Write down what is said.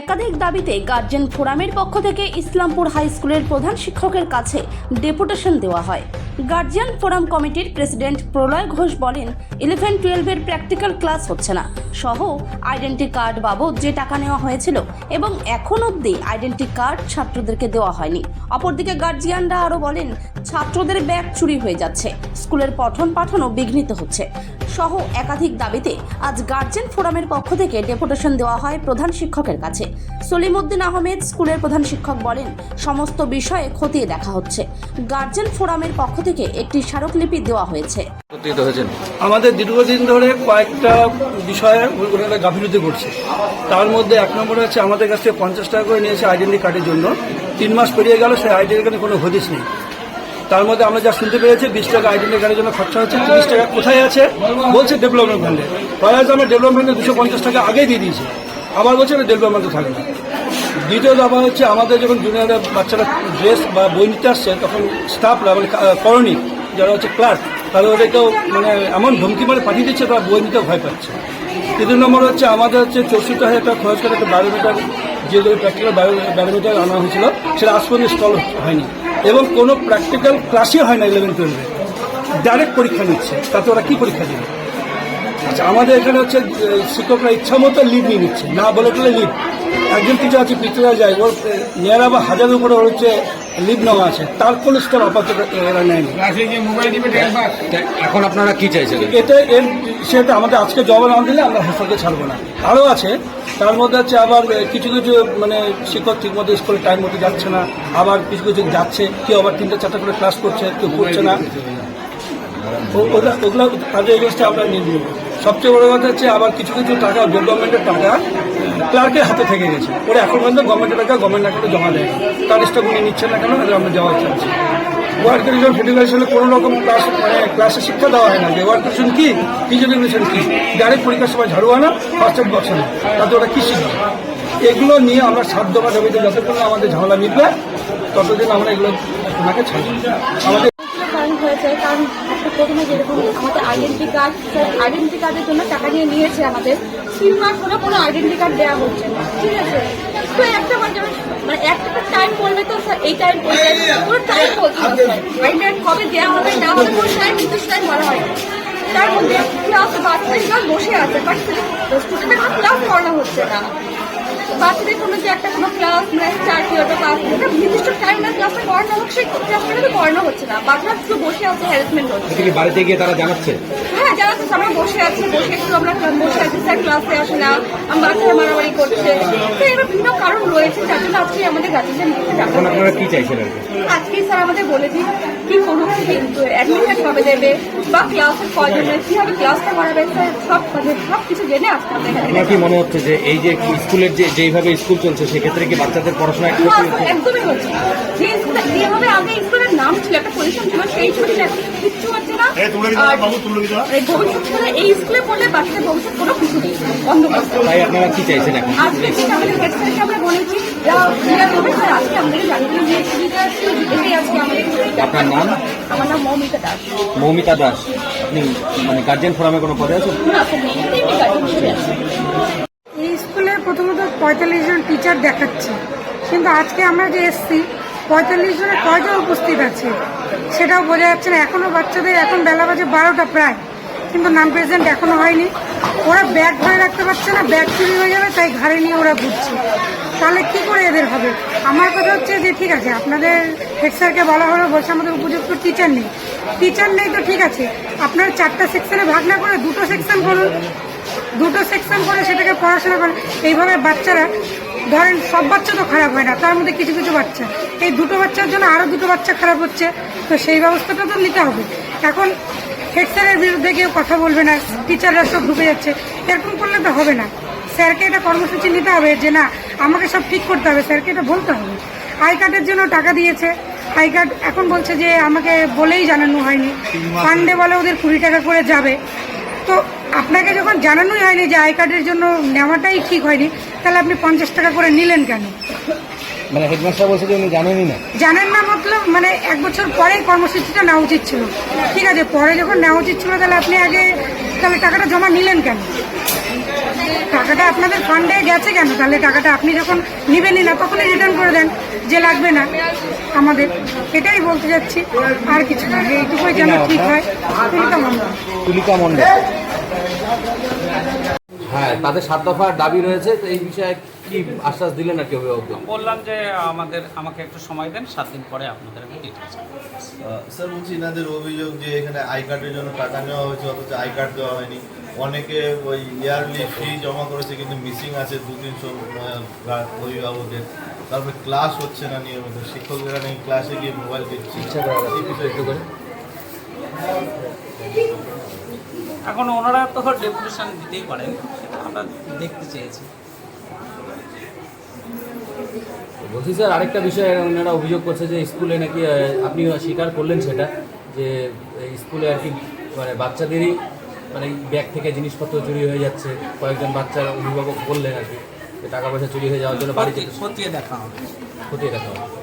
একাধিক দাবিতে গার্জেন ফোরামের পক্ষ থেকে ইসলামপুর হাই স্কুলের প্রধান শিক্ষকের কাছে ডেপুটেশন দেওয়া হয়। গার্জিয়ান ফোরাম কমিটির প্রেসিডেন্ট প্রলয় ঘোষ বলেন, ইলেভেন, টুয়েলভের প্র্যাকটিক্যাল ক্লাস হচ্ছে না। সহ, আইডেন্টি কার্ড বাবদ যে টাকা নেওয়া হয়েছিল এবং এখন অবধি আইডেন্টি কার্ড ছাত্রদেরকে দেওয়া হয়নি। অপরদিকে গার্জিয়ানরা আরও বলেন, ছাত্রদের ব্যাগ চুরি হয়ে যাচ্ছে। স্কুলের পঠন পাঠনও বিঘ্নিত হচ্ছে। সহ একাধিক দাবিতে আজ গার্জেন ফোরামের পক্ষ থেকে ডেপুটেশন দেওয়া হয় প্রধান শিক্ষকের কাছে। সলিমুদ্দিন আহমেদ স্কুলের প্রধান শিক্ষক বলেন সমস্ত বিষয়ে খতিয়ে দেখা হচ্ছে। গার্জেন ফোরামের পক্ষ থেকে একটি স্মারকলিপি দেওয়া হয়েছে। আমাদের দীর্ঘদিন ধরে কয়েকটা বিষয়ে ওনারা গাফিলতি করছে তার মধ্যে এক নম্বর হচ্ছে আমাদের কাছ থেকে পঞ্চাশ টাকা করে নিয়েছে আইডেন্টি কার্ডের জন্য। তিন মাস পেরিয়ে গেল সেই আইডেন্টি কার্ডে কোনো হদিস নেই। তার মধ্যে আমরা যা শুনতে পেরেছি বিশ টাকা আইডেন্টি কার্ডের জন্য খরচা হচ্ছে, তিরিশ টাকা কোথায় আছে? বলছে ডেভেলপমেন্ট ফান্ডে পরে আমরা ডেভেলপমেন্টে দুশো পঞ্চাশ টাকা আগেই দিয়ে দিয়েছি। আবার বলছে ডেভেলপমেন্টে থাকবে না। দ্বিতীয় দাবা হচ্ছে, আমাদের যখন জুনিয়র বাচ্চারা ড্রেস বা বই নিতে আসছে, তখন স্টাফরা মানে কা- করণিক যারা হচ্ছে ক্লার্ক তারা ওদেরকেও মানে এমন ধমকি মানে পাঠিয়ে দিচ্ছে, তারা বই নিতেও ভয় পাচ্ছে। তৃতীয় নম্বর হচ্ছে, আমাদের হচ্ছে চৌষট্টি হাজার টাকা খরচ করে একটা বায়োমিটার যে প্র্যাকটিক্যাল বায়োমিটার আনা হয়েছিল, সেটা আজ পর্যন্ত ইনস্টল হয়নি। এবং কোনো প্র্যাকটিক্যাল ক্লাসই হয় না ইলেভেন টুয়েলভে ডাইরেক্ট পরীক্ষা নিচ্ছে। তাতে ওরা কী পরীক্ষা দেবে? আচ্ছা আমাদের এখানে হচ্ছে শিক্ষকরা ইচ্ছা মতো লিভ নিয়ে নিচ্ছে। না বলে টলে লিভ একজন টিচার আছে পিছনে যায়। ওর নিয়ার আবার হাজারের উপরে ওর হচ্ছে লিভ নেওয়া আছে। তার কোনো স্টেপ আপাতত এরা নেয়নি এখন আপনারা কি চাইছেন? এতে এর সেটা আমাদের আজকে জবাব না দিলে আমরা হেফাজতে ছাড়বো না। আরও আছে তার মধ্যে হচ্ছে আবার কিছু কিছু মানে শিক্ষক ঠিক মতো স্কুলে টাইম মতো যাচ্ছে না। আবার কিছু কিছু যাচ্ছে কেউ আবার তিনটে চারটা করে ক্লাস করছে কেউ করছে না। ওগুলা ওগুলো তাদের এগেনস্টে আমরা নিয়ে নিব। সবচেয়ে বড় কথা হচ্ছে আবার কিছু কিছু টাকা গভর্নমেন্টের টাকা ক্লার্কের হাতে থেকে গেছে। ওরা এখন পর্যন্ত গভর্নমেন্টের টাকা গভর্নমেন্ট অ্যাকাউন্টে জমা দেয় তার স্টক উনি নিচ্ছেন না কেন? আমরা যাওয়া চাচ্ছি ওয়ার্ড কমিশন ফেডারেশনে কোনো রকম ক্লাস মানে ক্লাসে শিক্ষা দেওয়া হয় না। যে ওয়ার্ড কমিশন কি? কমিশন কি? ডাইরেক্ট পরীক্ষার সময় ঝাড়ু আনা ফার্স্ট এড বক্স তাতে ওরা কি শিখবে? এগুলো নিয়ে আমরা দফা দাবিতে যতক্ষণ আমাদের ঝামেলা মিটবে, ততদিন আমরা এগুলো ওনাকে ছাড়বো। আমাদের হয়েছে কারণ প্রথমে যেরকম আমাদের আইডেন্টি কার্ড আইডেন্টি কার্ডের জন্য টাকা নিয়ে নিয়েছে আমাদের। তিন মাস হলো কোনো আইডেন্টি কার্ড দেওয়া হচ্ছে না, ঠিক আছে? তো একটা মানে একটা টাইম বলবে তো স্যার এই টাইম বলবে পুরো টাইম বলছে আইডেন্টি কবে দেওয়া হবে, না হবে, কোনো টাইম নির্দিষ্ট টাইম বলা হয় তার মধ্যে ক্লাস ক্লাস বসে আছে বাট কোনো ক্লাস করানো হচ্ছে না। বাচ্চাদের কোনো যে একটা কোনো ক্লাস মানে চার পিরিয়ড বা পাঁচ পিরিয়ড একটা নির্দিষ্ট টাইম না ক্লাসটা করানো হোক সেই ক্লাসটা কিন্তু করানো হচ্ছে না। বাচ্চারা শুধু বসে আছে হ্যারাসমেন্ট হচ্ছে কি বাড়িতে গিয়ে তারা জানাচ্ছে? হ্যাঁ যারা তো আমরা বসে আছি বসে একটু আমরা বসে আছি স্যার ক্লাসে আসে না বাচ্চারা মারামারি করছে। তো এর বিভিন্ন কারণ রয়েছে যার জন্য আজকে আমাদের গার্জেন নিতে যাব। এখন আপনারা কি চাইছেন আজকে স্যার আমাদের বলে কি করুক অ্যাডমিশন কবে দেবে বা ক্লাসের কয়জনে কীভাবে ক্লাসটা করাবে সব মানে সব কিছু জেনে আসতে হবে আপনার কি মনে হচ্ছে যে এই যে স্কুলের যে যেইভাবে স্কুল চলছে সেক্ষেত্রে কি বাচ্চাদের পড়াশোনা একদমই হচ্ছে যে স্কুলে যেভাবে আগে স্কুলের নাম ছিল একটা পজিশন ছিল সেই এখন কিচ্ছু হচ্ছে না। এই ভবিষ্যৎ এই স্কুলে পড়লে বাচ্চাদের ভবিষ্যৎ কোনো কিছু নেই অন্ধকার তাই আপনারা কি চাইছেন এখন? আজকে ঠিক আমাদের হেডস্যারকে আমরা বলেছি যা আজকে আমাদের জানিয়ে দিয়েছি এটাই আজকে আমাদের আপনার নাম? আমার নাম মৌমিতা দাস। মৌমিতা দাস। আপনি মানে গার্জেন ফোরামে কোনো পদে আছেন। এই স্কুলে প্রথমত পঁয়তাল্লিশ জন টিচার দেখাচ্ছে। কিন্তু আজকে আমরা যে এসছি পঁয়তাল্লিশ জনের কয়জন উপস্থিত আছে সেটাও বোঝা যাচ্ছে না। এখনও বাচ্চাদের এখন বেলা বাজে বারোটা প্রায়। কিন্তু নাম প্রেজেন্ট এখনও হয়নি। ওরা ব্যাগ ধরে রাখতে পারছে না ব্যাগ চুরি হয়ে যাবে তাই ঘাড়ে নিয়ে ওরা ঘুরছে। তাহলে কি করে এদের হবে? আমার কথা হচ্ছে যে ঠিক আছে আপনাদের হেড স্যারকে বলা হলো, বলছে আমাদের উপযুক্ত টিচার নেই। টিচার নেই তো ঠিক আছে, আপনার চারটা সেকশনে ভাগ না করে দুটো সেকশন করুন। দুটো সেকশন করে সেটাকে পড়াশোনা করে এইভাবে বাচ্চারা, ধরেন সব বাচ্চা তো খারাপ হয় না, তার মধ্যে কিছু কিছু বাচ্চা। এই দুটো বাচ্চার জন্য আরও দুটো বাচ্চা খারাপ হচ্ছে, তো সেই ব্যবস্থাটা তো নিতে হবে। এখন হেড স্যারের বিরুদ্ধে কেউ কথা বলবে না টিচাররা সব ঢুকে যাচ্ছে। এরকম করলে তো হবে না। স্যারকে এটা কর্মসূচি নিতে হবে যে, না, আমাকে সব ঠিক করতে হবে, স্যারকে এটা বলতে হবে। আই কার্ডের জন্য টাকা দিয়েছে। আই কার্ড এখন বলছে যে আমাকে বলেই জানানো হয়নি। ফান্ডে বলে ওদের কুড়ি টাকা করে যাবে। তো আপনাকে যখন জানানোই হয়নি যে আই কার্ডের জন্য নেওয়াটাই ঠিক হয়নি তাহলে আপনি পঞ্চাশ টাকা করে নিলেন কেন? মানে হেডমাস্টার বলছে যে উনি জানেনই না। জানেন না মতলব মানে এক বছর পরে কর্মসূচিটা নেওয়া উচিত ছিল। ঠিক আছে পরে যখন নেওয়া উচিত ছিল তাহলে আপনি আগে তাহলে টাকাটা জমা নিলেন কেন? টাকাটা আপনাদের ফান্ডে গেছে কেন? তাহলে টাকাটা আপনি যখন নেবেনই না তখনই রিটার্ন করে দেন যে লাগবে না আমাদের। এটাই বলতে যাচ্ছি আর কিছু না এইটুকুই যেন ঠিক হয়। তুলিকা মন্ডল হ্যাঁ তাদের সাত দফা দাবি রয়েছে তো এই বিষয়ে কি আশ্বাস দিলেন আর কি অভিভাবকদের বললাম যে আমাদের আমাকে একটু সময় দেন সাত দিন পরে আপনাদের আমি ডিটেলস স্যার বলছি এনাদের অভিযোগ যে এখানে আই কার্ডের জন্য টাকা নেওয়া হয়েছে অথচ আই কার্ড দেওয়া হয়নি। অনেকে ওই ইয়ারলি ফি জমা করেছে কিন্তু মিসিং আছে দু তিনশো অভিভাবকের তারপরে ক্লাস হচ্ছে না নিয়মিত শিক্ষকেরা নেই ক্লাসে গিয়ে মোবাইল করে এখন ওনারা তো ডেপুটেশন দিতেই পারেন সেটা আমরা দেখতে চেয়েছি। বলছি স্যার আরেকটা বিষয় ওনারা অভিযোগ করছে যে স্কুলে নাকি আপনি স্বীকার করলেন সেটা যে এই স্কুলে আর কি মানে বাচ্চাদেরই মানে ব্যাগ থেকে জিনিসপত্র চুরি হয়ে যাচ্ছে কয়েকজন বাচ্চার অভিভাবক বললেন আর কি টাকা পয়সা চুরি হয়ে যাওয়ার জন্য বাড়িতে খতিয়ে দেখা হবে। খতিয়ে দেখা হবে।